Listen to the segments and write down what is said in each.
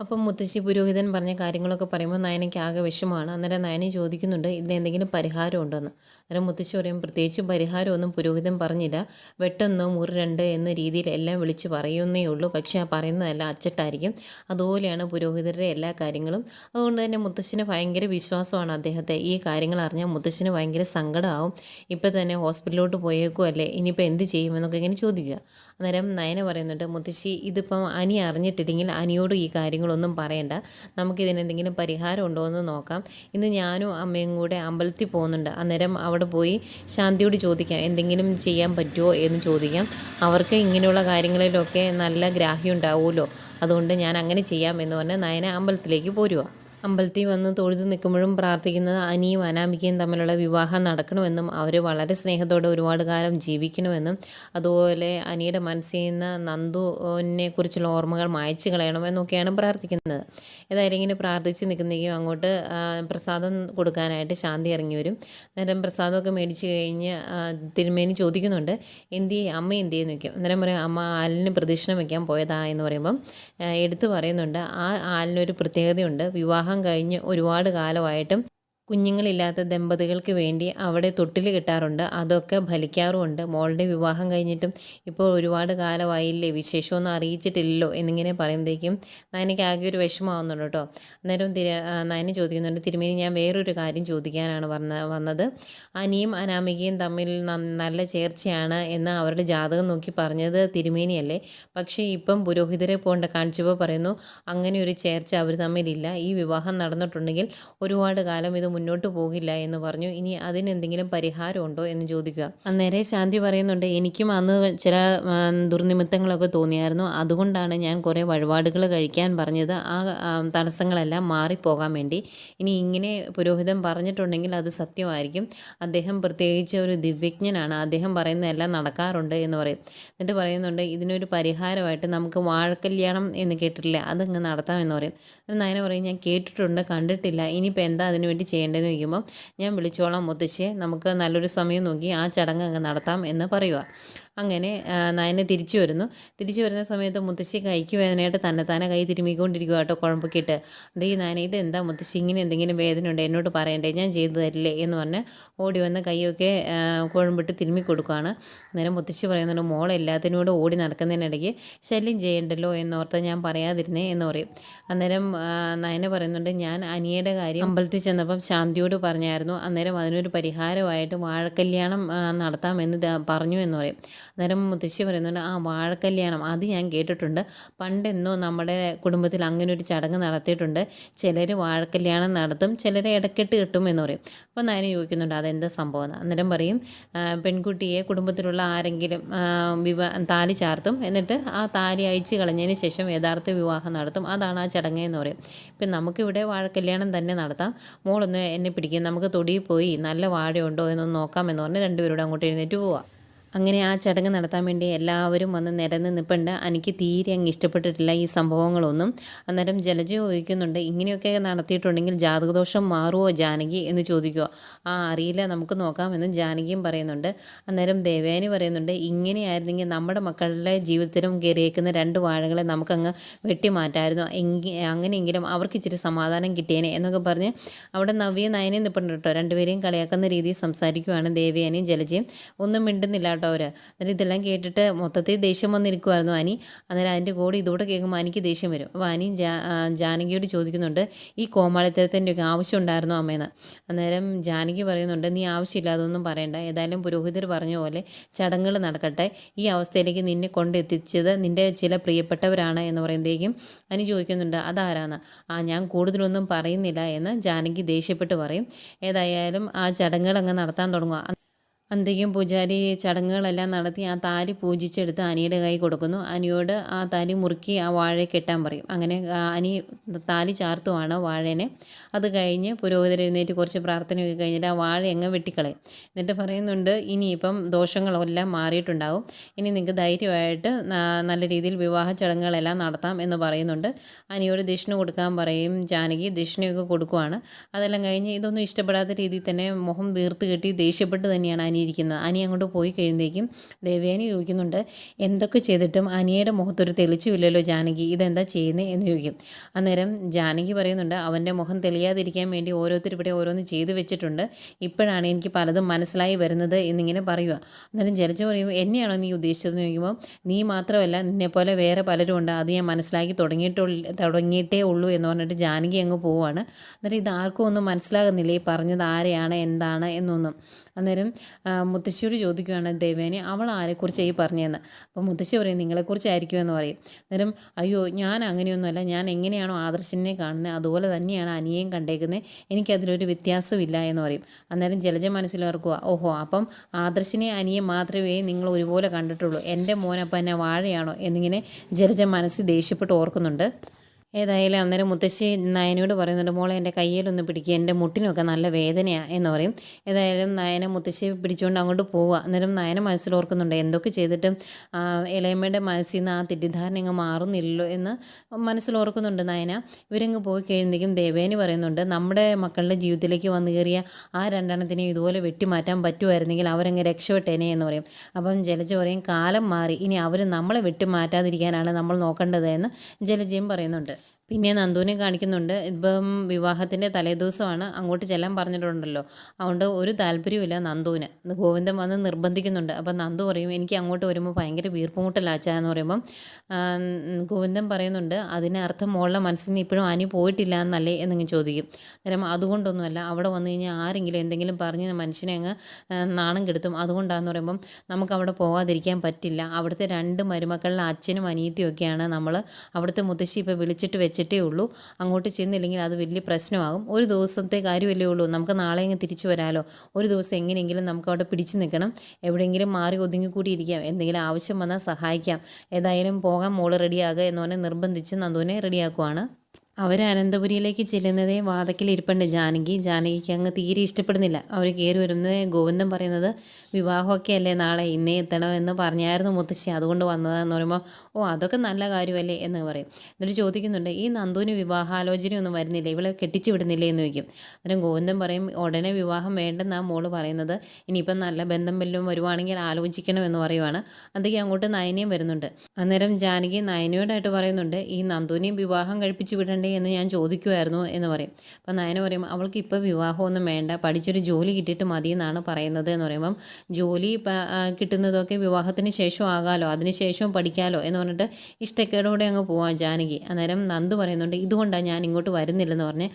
അപ്പം മുത്തശ്ശി പുരോഹിതൻ പറഞ്ഞ കാര്യങ്ങളൊക്കെ പറയുമ്പോൾ നയനയ്ക്ക് ആകെ വിഷമമാണ്. അന്നേരം നയനെ ചോദിക്കുന്നുണ്ട് ഇതിന് എന്തെങ്കിലും പരിഹാരം ഉണ്ടോയെന്ന് അന്നേരം മുത്തശ്ശി പറയും പ്രത്യേകിച്ച് പരിഹാരമൊന്നും പുരോഹിതൻ പറഞ്ഞില്ല. വെട്ടൊന്ന് മുറി രണ്ട് എന്ന രീതിയിൽ എല്ലാം വിളിച്ച് പറയുന്നേ ഉള്ളൂ. പക്ഷേ ആ പറയുന്നതെല്ലാം അച്ചട്ടായിരിക്കും. അതുപോലെയാണ് പുരോഹിതരുടെ എല്ലാ കാര്യങ്ങളും. അതുകൊണ്ട് തന്നെ മുത്തശ്ശിന് ഭയങ്കര വിശ്വാസമാണ് അദ്ദേഹത്തെ. ഈ കാര്യങ്ങൾ അറിഞ്ഞാൽ മുത്തശ്ശിന് ഭയങ്കര സങ്കടമാവും. ഇപ്പം തന്നെ ഹോസ്പിറ്റലിലോട്ട് പോയേക്കുമല്ലേ ഇനിയിപ്പോൾ എന്ത് ചെയ്യുമെന്നൊക്കെ ഇങ്ങനെ ചോദിക്കുക. അന്നേരം നയന പറയുന്നുണ്ട് മുത്തശ്ശി ഇതിപ്പം അനി അറിഞ്ഞിട്ടില്ലെങ്കിൽ അനിയോട് ഈ കാര്യങ്ങളൊന്നും പറയണ്ട. നമുക്കിതിന് എന്തെങ്കിലും പരിഹാരം ഉണ്ടോ എന്ന് നോക്കാം. ഇന്ന് ഞാനും അമ്മയും കൂടെ അമ്പലത്തിൽ പോകുന്നുണ്ട്. അന്നേരം അവിടെ പോയി ശാന്തിയോട് ചോദിക്കാം എന്തെങ്കിലും ചെയ്യാൻ പറ്റുമോ എന്ന് ചോദിക്കാം. അവർക്ക് ഇങ്ങനെയുള്ള കാര്യങ്ങളിലൊക്കെ നല്ല ഗ്രാഹ്യം ഉണ്ടാവുമല്ലോ. അതുകൊണ്ട് ഞാൻ അങ്ങനെ ചെയ്യാം എന്ന് പറഞ്ഞ് നയന അമ്പലത്തിലേക്ക് പോരുക അമ്പലത്തിൽ വന്ന് തൊഴുതു നിൽക്കുമ്പോഴും പ്രാർത്ഥിക്കുന്നത് അനിയും അനാമികയും തമ്മിലുള്ള വിവാഹം നടക്കണമെന്നും അവർ വളരെ സ്നേഹത്തോടെ ഒരുപാട് കാലം ജീവിക്കണമെന്നും അതുപോലെ അനിയുടെ മനസ്സിൽ നിന്ന് നന്ദുവിനെ കുറിച്ചുള്ള ഓർമ്മകൾ മായച്ചു കളയണമെന്നൊക്കെയാണ് പ്രാർത്ഥിക്കുന്നത്. ഏതായാലും ഇങ്ങനെ പ്രാർത്ഥിച്ച് നിൽക്കുന്നതെങ്കിൽ അങ്ങോട്ട് പ്രസാദം കൊടുക്കാനായിട്ട് ശാന്തി ഇറങ്ങി വരും. അന്നേരം പ്രസാദമൊക്കെ മേടിച്ച് കഴിഞ്ഞ് തിരുമേനി ചോദിക്കുന്നുണ്ട് എന്തു അമ്മ എന്ത് നിൽക്കും അന്നേരം പറയും അമ്മ ആലിന് പ്രദക്ഷിണം വയ്ക്കാൻ പോയതാ എന്ന് പറയുമ്പം എടുത്തു പറയുന്നുണ്ട് ആ ആലിനൊരു പ്രത്യേകതയുണ്ട്. വിവാഹം കഴിഞ്ഞ് ഒരുപാട് കാലമായിട്ടും കുഞ്ഞുങ്ങളില്ലാത്ത ദമ്പതികൾക്ക് വേണ്ടി അവിടെ തൊട്ടിൽ കിട്ടാറുണ്ട്. അതൊക്കെ ഫലിക്കാറുമുണ്ട്. മോളുടെ വിവാഹം കഴിഞ്ഞിട്ടും ഇപ്പോൾ ഒരുപാട് കാലമായില്ലേ? വിശേഷമൊന്നും അറിയിച്ചിട്ടില്ലല്ലോ എന്നിങ്ങനെ പറയുമ്പോഴേക്കും നയനയ്ക്ക് ആകെ ഒരു വിഷമമാവുന്നുണ്ട് കേട്ടോ. അന്നേരം തിര നയന ചോദിക്കുന്നുണ്ട് തിരുമേനി ഞാൻ വേറൊരു കാര്യം ചോദിക്കാനാണ് വന്ന വന്നത്. അനിയും അനാമികയും തമ്മിൽ നല്ല ചേർച്ചയാണ് എന്ന് അവരുടെ ജാതകം നോക്കി പറഞ്ഞത് തിരുമേനിയല്ലേ? പക്ഷേ ഇപ്പം പുരോഹിതരെ പോകേണ്ട കാണിച്ചപ്പോൾ പറയുന്നു അങ്ങനെ ഒരു ചേർച്ച അവർ തമ്മിലില്ല. ഈ വിവാഹം നടന്നിട്ടുണ്ടെങ്കിൽ ഒരുപാട് കാലം ഇത് മുന്നോട്ട് പോകില്ല എന്ന് പറഞ്ഞു. ഇനി അതിനെന്തെങ്കിലും പരിഹാരമുണ്ടോ എന്ന് ചോദിക്കുക. അന്നേരെ ശാന്തി പറയുന്നുണ്ട് എനിക്കും അന്ന് ചില ദുർനിമിത്തങ്ങളൊക്കെ തോന്നിയായിരുന്നു. അതുകൊണ്ടാണ് ഞാൻ കുറേ വഴിപാടുകൾ കഴിക്കാൻ പറഞ്ഞത്. ആ തടസ്സങ്ങളെല്ലാം മാറിപ്പോകാൻ വേണ്ടി. ഇനി ഇങ്ങനെ പുരോഹിതൻ പറഞ്ഞിട്ടുണ്ടെങ്കിൽ അത് സത്യമായിരിക്കും. അദ്ദേഹം പ്രത്യേകിച്ച് ഒരു ദിവ്യജ്ഞനാണ്. അദ്ദേഹം പറയുന്നതെല്ലാം നടക്കാറുണ്ട് എന്ന് പറയും. എന്നിട്ട് പറയുന്നുണ്ട് ഇതിനൊരു പരിഹാരമായിട്ട് നമുക്ക് വാഴക്കല്യാണം എന്ന് കേട്ടിട്ടില്ല? അതങ്ങ് നടത്താമെന്ന് പറയും. നയന പറയും ഞാൻ കേട്ടിട്ടുണ്ട് കണ്ടിട്ടില്ല. ഇനിയിപ്പോൾ എന്താ അതിന് വേണ്ടി ചെയ്യേണ്ടതെന്ന് ചോദിക്കുമ്പം ഞാൻ വിളിച്ചോളാം മുത്തശ്ശിയെ നമുക്ക് നല്ലൊരു സമയം നോക്കി ആ ചടങ്ങ് അങ്ങ് നടത്താം എന്ന് പറയുക അങ്ങനെ നയനെ തിരിച്ചു വരുന്നു. തിരിച്ചു വരുന്ന സമയത്ത് മുത്തശ്ശി കൈക്ക് വേദനയായിട്ട് തന്നെ തന്നെ കൈ തിരുമ്മിക്കൊണ്ടിരിക്കുക കേട്ടോ കുഴമ്പൊക്കെയിട്ട്. അതേ നയന ഇത് എന്താ മുത്തശ്ശി? ഇങ്ങനെ എന്തെങ്കിലും വേദന ഉണ്ട് എന്നോട് പറയണ്ടേ ഞാൻ ചെയ്തു തരില്ലേ എന്ന് പറഞ്ഞ് ഓടി വന്ന് കൈയൊക്കെ കുഴമ്പിട്ട് തിരുമ്മി കൊടുക്കുകയാണ് അന്നേരം മുത്തശ്ശി പറയുന്നുണ്ട് മോൾ എല്ലാത്തിനോട് ഓടി നടക്കുന്നതിനിടയ്ക്ക് ശല്യം ചെയ്യണ്ടല്ലോ എന്നോർത്ത് ഞാൻ പറയാതിരുന്നേ എന്ന് പറയും. അന്നേരം നയന പറയുന്നുണ്ട് ഞാൻ അനിയയുടെ കാര്യം അമ്പലത്തിൽ ചെന്നപ്പം ശാന്തിയോട് പറഞ്ഞായിരുന്നു. അന്നേരം അതിനൊരു പരിഹാരമായിട്ട് വാഴക്കല്യാണം നടത്താമെന്ന് പറഞ്ഞു എന്ന് പറയും. അന്നേരം മുത്തശ്ശി പറയുന്നുണ്ട് ആ വാഴക്കല്യാണം അത് ഞാൻ കേട്ടിട്ടുണ്ട്. പണ്ടെന്നോ നമ്മുടെ കുടുംബത്തിൽ അങ്ങനെ ഒരു ചടങ്ങ് നടത്തിയിട്ടുണ്ട്. ചിലർ വാഴക്കല്യാണം നടത്തും ചിലർ ഇടക്കെട്ട് കിട്ടും എന്ന് പറയും. അപ്പോൾ നയന ചോദിക്കുന്നുണ്ട് അതെന്താ സംഭവം? അന്നേരം പറയും പെൺകുട്ടിയെ കുടുംബത്തിലുള്ള ആരെങ്കിലും വിവാ താലി ചാർത്തും. എന്നിട്ട് ആ താലി അയച്ച് കളഞ്ഞതിന് ശേഷം യഥാർത്ഥ വിവാഹം നടത്തും. അതാണ് ആ ചടങ്ങ് എന്ന് പറയും. ഇപ്പം നമുക്കിവിടെ വാഴക്കല്യാണം തന്നെ നടത്താം. മോളൊന്ന് എന്നെ പിടിക്കും നമുക്ക് തൊടിയിൽ പോയി നല്ല വാഴയുണ്ടോ എന്നൊന്ന് നോക്കാം എന്ന് പറഞ്ഞ് രണ്ടുപേരോട് അങ്ങോട്ട് എഴുന്നേറ്റ് പോവാം. അങ്ങനെ ആ ചടങ്ങ് നടത്താൻ വേണ്ടി എല്ലാവരും വന്ന് നിരന്ന് നിൽപ്പുണ്ട് എനിക്ക് തീരെ അങ്ങ് ഇഷ്ടപ്പെട്ടിട്ടില്ല ഈ സംഭവങ്ങളൊന്നും. അന്നേരം ജലജ ചോദിക്കുന്നുണ്ട് ഇങ്ങനെയൊക്കെ നടത്തിയിട്ടുണ്ടെങ്കിൽ ജാതകദോഷം മാറുമോ ജാനകി? എന്ന് ചോദിക്കുക. ആ അറിയില്ല നമുക്ക് നോക്കാമെന്ന് ജാനകിയും പറയുന്നുണ്ട്. അന്നേരം ദേവയാനി പറയുന്നുണ്ട് ഇങ്ങനെയായിരുന്നെങ്കിൽ നമ്മുടെ മക്കളുടെ ജീവിതത്തിലും കയറിയേക്കുന്ന രണ്ട് വാഴകളെ നമുക്കങ്ങ് വെട്ടിമാറ്റായിരുന്നു. എങ്കി അങ്ങനെയെങ്കിലും അവർക്ക് ഇച്ചിരി സമാധാനം കിട്ടിയേനെ എന്നൊക്കെ പറഞ്ഞ് അവിടെ നവ്യ നയനെ നിൽപ്പുണ്ട് കേട്ടോ. രണ്ടുപേരെയും കളിയാക്കുന്ന രീതിയിൽ സംസാരിക്കുവാണ് ദേവയാനിയും ജലജയും. ഒന്നും മിണ്ടുന്നില്ല അവർ എന്നിട്ട് ഇതെല്ലാം കേട്ടിട്ട് മൊത്തത്തിൽ ദേഷ്യം വന്നിരിക്കുമായിരുന്നു അനി അന്നേരം അതിന്റെ കൂടെ ഇതോടെ കേൾക്കുമ്പോൾ അനിക്ക് ദേഷ്യം വരും. അപ്പോൾ അനി ജാ ജാനകിയോട് ചോദിക്കുന്നുണ്ട് ഈ കോമാളിത്തരത്തിന്റെ ഒക്കെ ആവശ്യം ഉണ്ടായിരുന്നു അമ്മേന്ന്? അന്നേരം ജാനകി പറയുന്നുണ്ട് നീ ആവശ്യമില്ലാതൊന്നും പറയണ്ട. ഏതായാലും പുരോഹിതർ പറഞ്ഞ പോലെ ചടങ്ങുകൾ നടക്കട്ടെ. ഈ അവസ്ഥയിലേക്ക് നിന്നെ കൊണ്ടെത്തിച്ചത് നിന്റെ ചില പ്രിയപ്പെട്ടവരാണ് എന്ന് പറയുമ്പോഴേക്കും അനി ചോദിക്കുന്നുണ്ട് അതാരാന്ന്? ആ ഞാൻ കൂടുതലൊന്നും പറയുന്നില്ല എന്ന് ജാനകി ദേഷ്യപ്പെട്ട് പറയും. ഏതായാലും ആ ചടങ്ങുകൾ അങ്ങ് നടത്താൻ തുടങ്ങുക അന്തിക്കും പൂജാരി ചടങ്ങുകളെല്ലാം നടത്തി ആ താലി പൂജിച്ചെടുത്ത് അനിയുടെ കൈ കൊടുക്കുന്നു. അനിയോട് ആ താലി മുറുക്കി ആ വാഴ കെട്ടാൻ പറയും. അങ്ങനെ അനി താലി ചാർത്തുവാണ് വാഴേനെ. അത് കഴിഞ്ഞ് പുരോഹിതർ എഴുന്നേറ്റ് കുറച്ച് പ്രാർത്ഥനയൊക്കെ കഴിഞ്ഞിട്ട് ആ വാഴ എങ്ങ് വെട്ടിക്കളയും. എന്നിട്ട് പറയുന്നുണ്ട് ഇനിയിപ്പം ദോഷങ്ങളെല്ലാം മാറിയിട്ടുണ്ടാവും. ഇനി നിങ്ങൾക്ക് ധൈര്യമായിട്ട് നല്ല രീതിയിൽ വിവാഹ ചടങ്ങുകളെല്ലാം നടത്താം എന്ന് പറയുന്നുണ്ട്. അനിയോട് ദക്ഷിണ കൊടുക്കാൻ പറയും ജാനകി. ദക്ഷിണയൊക്കെ കൊടുക്കുവാണ്. അതെല്ലാം കഴിഞ്ഞ് ഇതൊന്നും ഇഷ്ടപ്പെടാത്ത രീതിയിൽ തന്നെ മുഖം വീർത്ത് കെട്ടി ദേഷ്യപ്പെട്ട് തന്നെയാണ് അനി അനി അങ്ങോട്ട് പോയി കഴിയുമ്പോഴേക്കും ദേവയാനി ചോദിക്കുന്നുണ്ട് എന്തൊക്കെ ചെയ്തിട്ടും അനിയുടെ മുഖത്തൊരു തെളിച്ചുമില്ലല്ലോ ജാനകി. ഇതെന്താ ചെയ്യുന്നത് എന്ന് ചോദിക്കും. അന്നേരം ജാനകി പറയുന്നുണ്ട് അവന്റെ മുഖം തെളിയാതിരിക്കാൻ വേണ്ടി ഓരോരുത്തർ ഇവിടെ ഓരോന്ന് ചെയ്തു വെച്ചിട്ടുണ്ട്. ഇപ്പോഴാണ് എനിക്ക് പലതും മനസ്സിലായി വരുന്നത് എന്നിങ്ങനെ പറയുക. അന്നേരം ജലജ പറയും എന്നെയാണോ നീ ഉദ്ദേശിച്ചതെന്ന് ചോദിക്കുമ്പോൾ നീ മാത്രമല്ല നിന്നെപ്പോലെ വേറെ പലരും ഉണ്ട്. അത് ഞാൻ മനസ്സിലാക്കി തുടങ്ങിയിട്ടുള്ള തുടങ്ങിയിട്ടേ ഉള്ളൂ എന്ന് പറഞ്ഞിട്ട് ജാനകി അങ്ങ് പോവാണ്. അന്നേരം ഇത് ആർക്കും ഒന്നും മനസ്സിലാകുന്നില്ല. ഈ പറഞ്ഞത് ആരെയാണ്? എന്താണ്? എന്നൊന്നും. അന്നേരം മുത്തശ്ശിയോട് ചോദിക്കുകയാണ് ദേവേനെ അവൾ ആരെക്കുറിച്ച് ഈ പറഞ്ഞതെന്ന്? അപ്പോൾ മുത്തശ്ശി പറയും നിങ്ങളെക്കുറിച്ചായിരിക്കും എന്ന് പറയും. അന്നേരം അയ്യോ ഞാൻ അങ്ങനെയൊന്നുമല്ല ഞാൻ എങ്ങനെയാണോ ആദർശനെ കാണുന്നത് അതുപോലെ തന്നെയാണ് അനിയേയും കണ്ടേക്കുന്നത് എനിക്കതിലൊരു വ്യത്യാസമില്ല എന്ന് പറയും. അന്നേരം ജലജ മനസ്സിലോർക്കുക ഓഹോ അപ്പം ആദർശിനെ അനിയെ മാത്രമേ നിങ്ങൾ ഒരുപോലെ കണ്ടിട്ടുള്ളൂ എന്റെ മോനപ്പം എന്നെ വാഴയാണോ? എന്നിങ്ങനെ ജലജ മനസ്സിൽ ദേഷ്യപ്പെട്ട് ഓർക്കുന്നുണ്ട്. ഏതായാലും അന്നേരം മുത്തശ്ശി നയനോട് പറയുന്നുണ്ട് മോളെ എന്റെ കയ്യിലൊന്ന് പിടിക്കുക എന്റെ മുട്ടിനൊക്കെ നല്ല വേദനയാണ് എന്ന് പറയും. ഏതായാലും നയന മുത്തശ്ശി പിടിച്ചുകൊണ്ട് അങ്ങോട്ട് പോവുക അന്നേരം നയന മനസ്സിൽ മനസ്സിലോർക്കുന്നുണ്ട് എന്തൊക്കെ ചെയ്തിട്ടും ഇളയമ്മയുടെ മനസ്സിൽ നിന്ന് ആ തെറ്റിദ്ധാരണ അങ്ങ് മാറുന്നില്ലല്ലോ എന്ന് മനസ്സിൽ ഓർക്കുന്നുണ്ട് നയന. ഇവരങ്ങ് പോയി കഴിയുമ്പോഴേക്കും ദേവേനി പറയുന്നുണ്ട് നമ്മുടെ മക്കളുടെ ജീവിതത്തിലേക്ക് വന്നു കയറിയ ആ രണ്ടെണ്ണത്തിനെയും ഇതുപോലെ വെട്ടിമാറ്റാൻ പറ്റുമായിരുന്നെങ്കിൽ അവരങ്ങ് രക്ഷപ്പെട്ടേനെ എന്ന് പറയും. അപ്പം ജലജ പറയും കാലം മാറി ഇനി അവർ നമ്മളെ വെട്ടിമാറ്റാതിരിക്കാനാണ് നമ്മൾ നോക്കേണ്ടത് എന്ന് ജലജയും പറയുന്നുണ്ട്. പിന്നെ നന്ദുവിനെ കാണിക്കുന്നുണ്ട്. ഇപ്പം വിവാഹത്തിന്റെ തലേദിവസമാണ് അങ്ങോട്ട് ചെല്ലാൻ പറഞ്ഞിട്ടുണ്ടല്ലോ. അതുകൊണ്ട് ഒരു താല്പര്യമില്ല നന്ദുവിന്. ഗോവിന്ദൻ വന്ന് നിർബന്ധിക്കുന്നുണ്ട്. അപ്പം നന്ദു പറയും എനിക്ക് അങ്ങോട്ട് വരുമ്പോൾ ഭയങ്കര വീർപ്പുമുട്ടലാച്ച എന്ന് പറയുമ്പം ഗോവിന്ദൻ പറയുന്നുണ്ട് അതിനർത്ഥം മോളുടെ മനസ്സിൽ നിന്ന് ഇപ്പോഴും അനി പോയിട്ടില്ല എന്നല്ലേ? എന്നിങ്ങ് ചോദിക്കും. അന്നേരം അതുകൊണ്ടൊന്നുമല്ല. അവിടെ വന്നു കഴിഞ്ഞാൽ ആരെങ്കിലും എന്തെങ്കിലും പറഞ്ഞ് മനുഷ്യനെ അങ്ങ് നാണം കെടുത്തും. അതുകൊണ്ടാണെന്ന് പറയുമ്പം നമുക്ക് അവിടെ പോകാതിരിക്കാൻ പറ്റില്ല. അവിടുത്തെ രണ്ട് മരുമക്കളിലെ അച്ഛനും അനിയത്തിയും ഒക്കെയാണ് നമ്മൾ അവിടുത്തെ മുത്തശ്ശി ഇപ്പോൾ വിളിച്ചിട്ട് വെച്ചിട്ടേ ഉള്ളൂ. അങ്ങോട്ട് ചെന്നില്ലെങ്കിൽ അത് വലിയ പ്രശ്നമാകും. ഒരു ദിവസത്തെ കാര്യമല്ലേ ഉള്ളൂ. നമുക്ക് നാളെ ഇങ്ങ് തിരിച്ചു വരാമല്ലോ ഒരു ദിവസം എങ്ങനെയെങ്കിലും നമുക്ക് അവിടെ പിടിച്ചു നിൽക്കണം. എവിടെയെങ്കിലും മാറി ഒതുങ്ങി കൂടിയിരിക്കാം. എന്തെങ്കിലും ആവശ്യം വന്നാൽ സഹായിക്കാം. ഏതായാലും പോകാൻ മോൾ റെഡിയാകുക എന്ന് പറഞ്ഞാൽ നിർബന്ധിച്ച് നന്ദുവിനെ റെഡിയാക്കുവാണ് അവർ അനന്തപുരിയിലേക്ക് ചെല്ലുന്നതേ വാതക്കിൽ ഇരിപ്പുണ്ട് ജാനകി ജാനകിക്ക് അങ്ങ് തീരെ ഇഷ്ടപ്പെടുന്നില്ല. അവർ കയറി വരുന്നത് ഗോവിന്ദൻ പറയുന്നത് വിവാഹമൊക്കെ അല്ലേ നാളെ? ഇന്നേ എത്തണമെന്ന് പറഞ്ഞായിരുന്നു മുത്തശ്ശി. അതുകൊണ്ട് വന്നതാന്ന് പറയുമ്പോൾ ഓ അതൊക്കെ നല്ല കാര്യമല്ലേ? എന്ന് പറയും. എന്നിട്ട് ചോദിക്കുന്നുണ്ട് ഈ നന്ദുവിന് വിവാഹാലോചനയൊന്നും വരുന്നില്ല? ഇവളെ കെട്ടിച്ചു വിടുന്നില്ലേ? എന്ന് ചോദിക്കും. അന്നേരം ഗോവിന്ദൻ പറയും ഉടനെ വിവാഹം വേണ്ടെന്നാണ് മോൾ പറയുന്നത്. ഇനിയിപ്പം നല്ല ബന്ധം വല്ലതും വരുവാണെങ്കിൽ ആലോചിക്കണമെന്ന് പറയുവാണ്. അതൊക്കെ അങ്ങോട്ട് നയനയും വരുന്നുണ്ട്. അന്നേരം ജാനകി നയനയോടായിട്ട് പറയുന്നുണ്ട് ഈ നന്ദുവിനെയും വിവാഹം കഴിപ്പിച്ചു വിടേണ്ട? വേണ്ടേ എന്ന് ഞാൻ ചോദിക്കുമായിരുന്നു എന്ന് പറയും. അപ്പം നയന പറയും അവൾക്ക് ഇപ്പോൾ വിവാഹമൊന്നും വേണ്ട. പഠിച്ചൊരു ജോലി കിട്ടിയിട്ട് മതി എന്നാണ് പറയുന്നത് എന്ന് പറയുമ്പം ജോലി കിട്ടുന്നതൊക്കെ വിവാഹത്തിന് ശേഷം ആകാലോ അതിന് ശേഷവും പഠിക്കാലോ എന്ന് പറഞ്ഞിട്ട് ഇഷ്ടക്കേടോടെ അങ്ങ് പോവാം ജാനകി. അന്നേരം നന്ദു പറയുന്നുണ്ട് ഇതുകൊണ്ടാണ് ഞാൻ ഇങ്ങോട്ട് വരുന്നില്ലെന്ന് പറഞ്ഞ്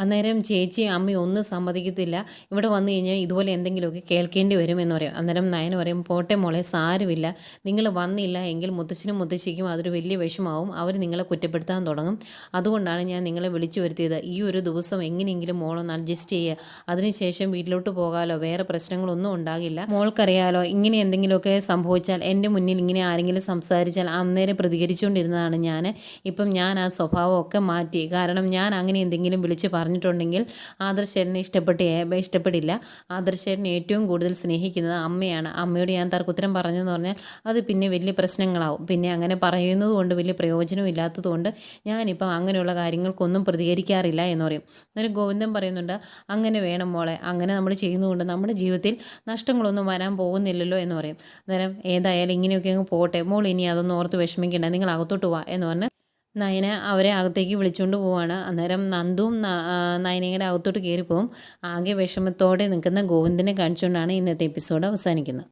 അന്നേരം ചേച്ചി അമ്മയും ഒന്നും സമ്മതിക്കത്തില്ല. ഇവിടെ വന്നു കഴിഞ്ഞാൽ ഇതുപോലെ എന്തെങ്കിലുമൊക്കെ കേൾക്കേണ്ടി വരും എന്ന് പറയും. അന്നേരം നയൻ പറയും പോട്ടെ മോളെ സാരമില്ല. നിങ്ങൾ വന്നില്ല എങ്കിൽ മുത്തശ്ശനും മുത്തശ്ശിക്കും അതൊരു വലിയ വിഷമാവും. അവർ നിങ്ങളെ കുറ്റപ്പെടുത്താൻ തുടങ്ങും. അതുകൊണ്ടാണ് ഞാൻ നിങ്ങളെ വിളിച്ചു വരുത്തിയത്. ഈ ഒരു ദിവസം എങ്ങനെയെങ്കിലും മോളൊന്ന് അഡ്ജസ്റ്റ് ചെയ്യുക. അതിനുശേഷം വീട്ടിലോട്ട് പോകാലോ? വേറെ പ്രശ്നങ്ങളൊന്നും ഉണ്ടാകില്ല. മോൾക്കറിയാലോ ഇങ്ങനെ എന്തെങ്കിലുമൊക്കെ സംഭവിച്ചാൽ എന്റെ മുന്നിൽ ഇങ്ങനെ ആരെങ്കിലും സംസാരിച്ചാൽ അന്നേരം പ്രതികരിച്ചുകൊണ്ടിരുന്നതാണ് ഞാൻ. ഇപ്പം ഞാൻ ആ സ്വഭാവമൊക്കെ മാറ്റി. കാരണം ഞാൻ അങ്ങനെ എന്തെങ്കിലും വിളിച്ച് പറഞ്ഞിട്ടുണ്ടെങ്കിൽ ആദർശേട്ടനെ ഇഷ്ടപ്പെട്ട് ഇഷ്ടപ്പെടില്ല. ആദർശേട്ടനെ ഏറ്റവും കൂടുതൽ സ്നേഹിക്കുന്നത് അമ്മയാണ്. അമ്മയോട് ഞാൻ തർക്കുത്തരം പറഞ്ഞെന്ന് പറഞ്ഞാൽ അത് പിന്നെ വലിയ പ്രശ്നങ്ങളാവും. പിന്നെ അങ്ങനെ പറയുന്നത് കൊണ്ട് വലിയ പ്രയോജനം ഇല്ലാത്തതുകൊണ്ട് ഞാനിപ്പം അങ്ങനെയുള്ള കാര്യങ്ങൾക്കൊന്നും പ്രതികരിക്കാറില്ല എന്ന് പറയും. അന്നേരം ഗോവിന്ദൻ പറയുന്നുണ്ട് അങ്ങനെ വേണം മോളെ. അങ്ങനെ നമ്മൾ ചെയ്യുന്നതുകൊണ്ട് നമ്മുടെ ജീവിതത്തിൽ നഷ്ടങ്ങളൊന്നും വരാൻ പോകുന്നില്ലല്ലോ എന്ന് പറയും. അന്നേരം ഏതായാലും ഇങ്ങനെയൊക്കെ അങ്ങ് പോട്ടെ. മോൾ ഇനി അതൊന്നും ഓർത്ത് വിഷമിക്കേണ്ട. നിങ്ങൾ അകത്തോട്ട് പോവാ എന്ന് പറഞ്ഞ് നയന അവരെ അകത്തേക്ക് വിളിച്ചുകൊണ്ട് പോവാണ്. അന്നേരം നന്ദുവും നയനയുടെ അകത്തോട്ട് കയറിപ്പോവും ആകെ വിഷമത്തോടെ നിൽക്കുന്ന ഗോവിന്ദനെ കാണിച്ചുകൊണ്ടാണ് ഇന്നത്തെ എപ്പിസോഡ് അവസാനിക്കുന്നത്.